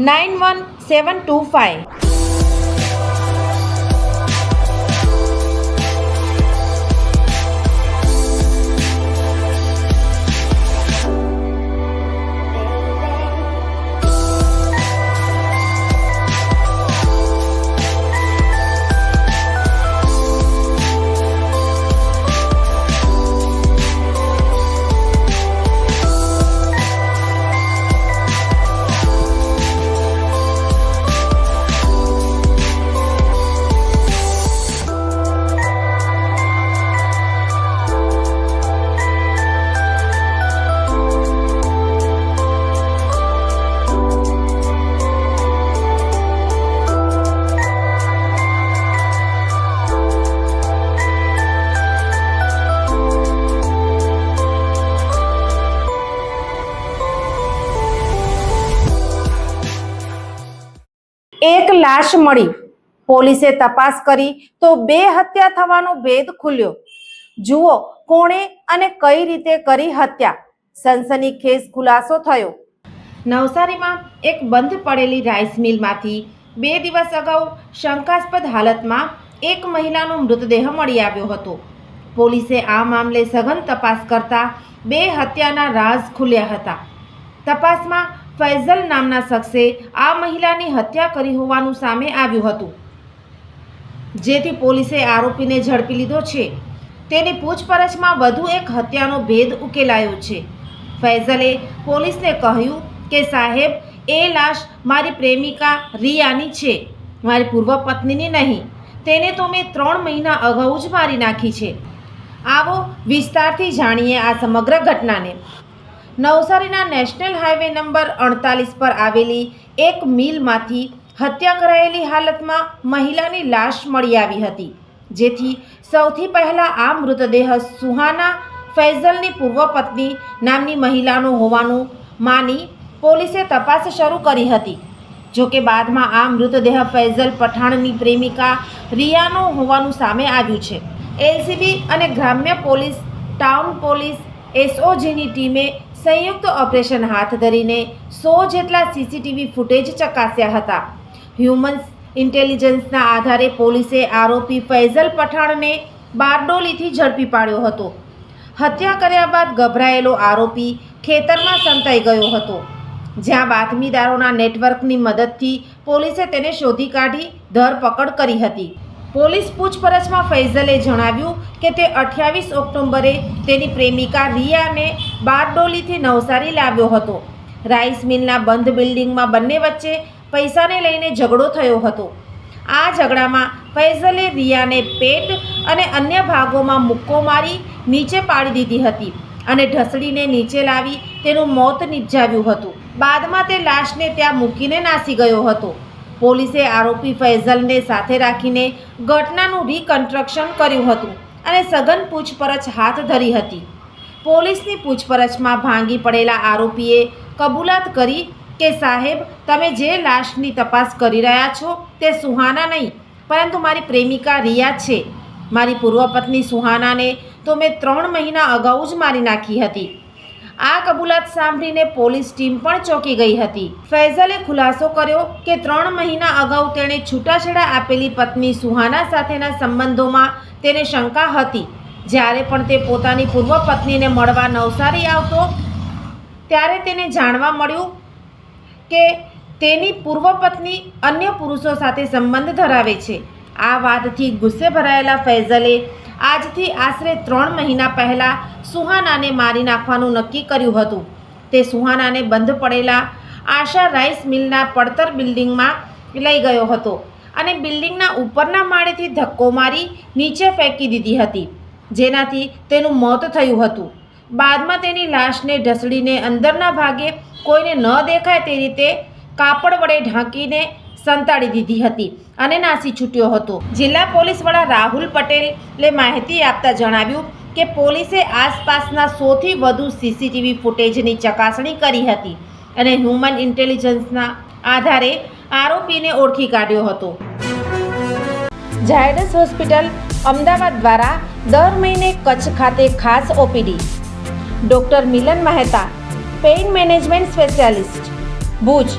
nine one seven two five લાશ મળી. પોલીસે તપાસ કરી તો બે હત્યા થવાનો ભેદ ખુલ્યો. જુઓ કોણે અને કઈ રીતે કરી હત્યા. સનસનીખેજ ખુલાસો થયો. નવસારીમાં એક બંધ પડેલી રાઈસ મિલમાંથી બે દિવસ અગાઉ શંકાસ્પદ હાલતમાં એક મહિલાનો મૃતદેહ મળી આવ્યો હતો. પોલીસે આ મામલે સઘન તપાસ કરતા બે હત્યાના રાઝ ખુલ્યા હતા. તપાસમાં ફૈઝલ નામના શખ્સે આ મહિલાની હત્યા કરી હોવાનું સામે આવ્યું હતું. જેથી પોલીસે આરોપીને ઝડપી લીધો છે. તેની પૂછપરછમાં વધુ એક હત્યાનો ભેદ ઉકેલાયો છે. ફૈઝલે પોલીસને કહ્યું કે, સાહેબ, એ લાશ મારી પ્રેમિકા રિયાની છે. મારી પૂર્વ પત્નીની નહીં. તેને તો મેં ત્રણ મહિના અગાઉ જ મારી નાખી છે. આવો વિસ્તારથી જાણીએ આ સમગ્ર ઘટનાને. નવસારીના નેશનલ હાઈવે નંબર અડતાલીસ પર આવેલી એક મિલમાંથી હત્યા કરાયેલી હાલતમાં મહિલાની લાશ મળી આવી હતી. જેથી સૌથી પહેલાં આ મૃતદેહ સુહાના ફૈઝલની પૂર્વ પત્ની નામની મહિલાનો હોવાનું માની પોલીસે તપાસ શરૂ કરી હતી. જોકે બાદમાં આ મૃતદેહ ફૈઝલ પઠાણની પ્રેમિકા રિયાનો હોવાનું સામે આવ્યું છે. એલસીબી અને ગ્રામ્ય પોલીસ, ટાઉન પોલીસ, એસઓજીની ટીમે સંયુક્ત ઓપરેશન હાથ ધરીને સો જેટલા સીસીટીવી ફૂટેજ ચકાસ્યા હતા. હ્યુમન્સ ઇન્ટેલિજન્સના આધારે પોલીસે આરોપી ફૈઝલ પઠાણને બારડોલીથી ઝડપી પાડ્યો હતો. હત્યા કર્યા બાદ ગભરાયેલો આરોપી ખેતરમાં સંતાઈ ગયો હતો. જ્યાં બાતમીદારોના નેટવર્કની મદદથી પોલીસે તેને શોધી કાઢી ધરપકડ કરી હતી. પોલીસ પૂછપરછમાં ફૈઝલે જણાવ્યું કે તે અઠ્યાવીસ ઓક્ટોબરે તેની પ્રેમિકા રિયાને બારડોલીથી નવસારી લાવ્યો હતો. રાઈસ મિલના બંધ બિલ્ડિંગમાં બંને વચ્ચે પૈસાને લઈને ઝઘડો થયો હતો. આ ઝઘડામાં ફૈઝલે રિયાને પેટ અને અન્ય ભાગોમાં મુક્કો મારી નીચે પાડી દીધી હતી અને ઢસડીને નીચે લાવી તેનું મોત નિપજાવ્યું હતું. બાદમાં તે લાશને ત્યાં મૂકીને નાસી ગયો હતો. પોલીસે આરોપી ફૈઝલને સાથે રાખીને ઘટનાનું રિકન્સ્ટ્રક્શન કર્યું હતું અને સઘન પૂછપરછ હાથ ધરી હતી. પોલીસની પૂછપરછમાં ભાંગી પડેલા આરોપીએ કબૂલાત કરી કે, સાહેબ, તમે જે લાશની તપાસ કરી રહ્યા છો તે સુહાના નહીં, પરંતુ મારી પ્રેમિકા રિયા છે. મારી પૂર્વ પત્ની સુહાનાને તો મેં ત્રણ મહિના અગાઉ જ મારી નાખી હતી. આ કબૂલાત સાંભળીને પોલીસ ટીમ પણ ચોંકી ગઈ હતી. ફૈઝલે ખુલાસો કર્યો કે ત્રણ મહિના અગાઉ તેણે છૂટાછેડા આપેલી પત્ની સુહાના સાથેના સંબંધોમાં તેને શંકા હતી. જ્યારે પણ તે પોતાની પૂર્વ પત્નીને મળવા નવસારી આવતો, ત્યારે તેને જાણવા મળ્યું કે તેની પૂર્વ પત્ની અન્ય પુરુષો સાથે સંબંધ ધરાવે છે. આ વાતથી ગુસ્સે ભરાયેલા ફૈઝલે આજથી આશરે ત્રણ મહિના પહેલાં સુહાનાને મારી નાખવાનું નક્કી કર્યું હતું. તે સુહાનાને બંધ પડેલા આશા રાઈસ મિલના પડતર બિલ્ડિંગમાં લઈ ગયો હતો અને બિલ્ડિંગના ઉપરના માળેથી ધક્કો મારી નીચે ફેંકી દીધી હતી, જેનાથી તેનું મોત થયું હતું. બાદમાં તેની લાશને ઢસડીને અંદરના ભાગે કોઈને ન દેખાય તે રીતે કાપડ વડે ઢાંકીને સંતાડી દીધી હતી અને નાસી છૂટ્યો હતો. જિલ્લા પોલીસ વડા રાહુલ પટેલે માહિતી આપતા જણાવ્યું કે પોલીસે આસપાસના સોથી વધુ સીસીટીવી ફૂટેજની ચકાસણી કરી હતી અને હ્યુમન ઇન્ટેલિજન્સના આધારે આરોપીને ઓળખી કાઢ્યો હતો. ઝાયડસ હોસ્પિટલ અમદાવાદ દ્વારા દર મહિને કચ્છ ખાતે ખાસ OPD. Doctor Milan Mehta, pain management specialist, Bhuj.